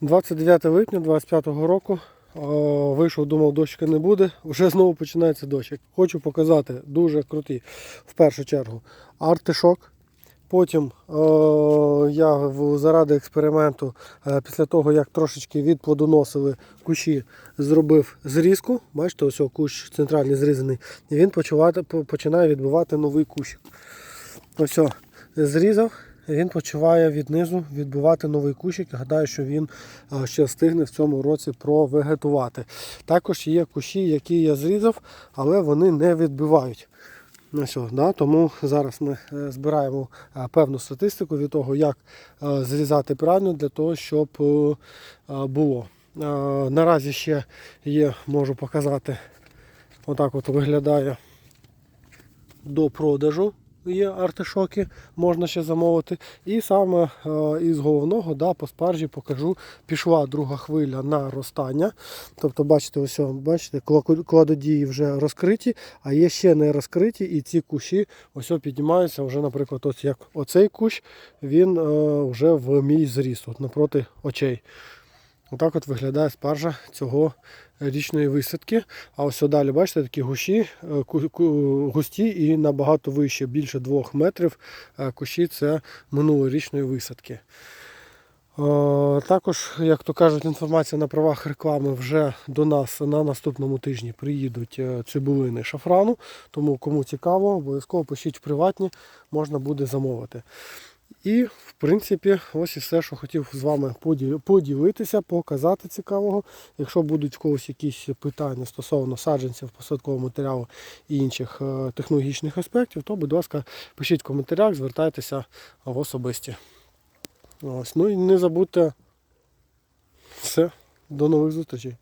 29 липня 25 року. Вийшов, думав, дощика не буде. Вже знову починається дощ. Хочу показати дуже крутий, в першу чергу, артишок. Потім е, я заради експерименту, е, після того як трошечки відплодоносили кущі, зробив зрізку. Бачите, ось о, кущ центральний зрізаний. І він починає відбивати новий кущик. Ось зрізав, він почуває віднизу відбивати новий кущик. Гадаю, що він е, ще встигне в цьому році провегетувати. Також є кущі, які я зрізав, але вони не відбивають. Ну все, да? Тому зараз ми е, збираємо е, певну статистику від того, як зрізати правильно для того, щоб було. Наразі ще є, можу показати, отак от виглядає до продажу. Є артишоки, можна ще замовити. І саме е, із головного да, по спаржі покажу, пішла друга хвиля наростання. Тобто, бачите, ось, бачите, кладодії вже розкриті, а є ще не розкриті, і ці кущі ось піднімаються вже, наприклад, ось як оцей кущ, він е, вже в мій зріст, от напроти очей. Отак от виглядає спаржа цього річної висадки. А ось далі, бачите, такі гущі, е, густі і набагато вище, більше 2 метрів. е, Кущі це минулорічної висадки. Е, Також, як то кажуть, інформація на правах реклами вже до нас на наступному тижні приїдуть цибулини шафрану. Тому кому цікаво, обов'язково пишіть в приватні, можна буде замовити. І, в принципі, ось і все, що хотів з вами поділитися, показати цікавого. Якщо будуть в когось якісь питання стосовно саджанців, посадкового матеріалу і інших е, технологічних аспектів, то, будь ласка, пишіть в коментарях, звертайтеся в особисті. Ось. Ну і не забудьте все. До нових зустрічей.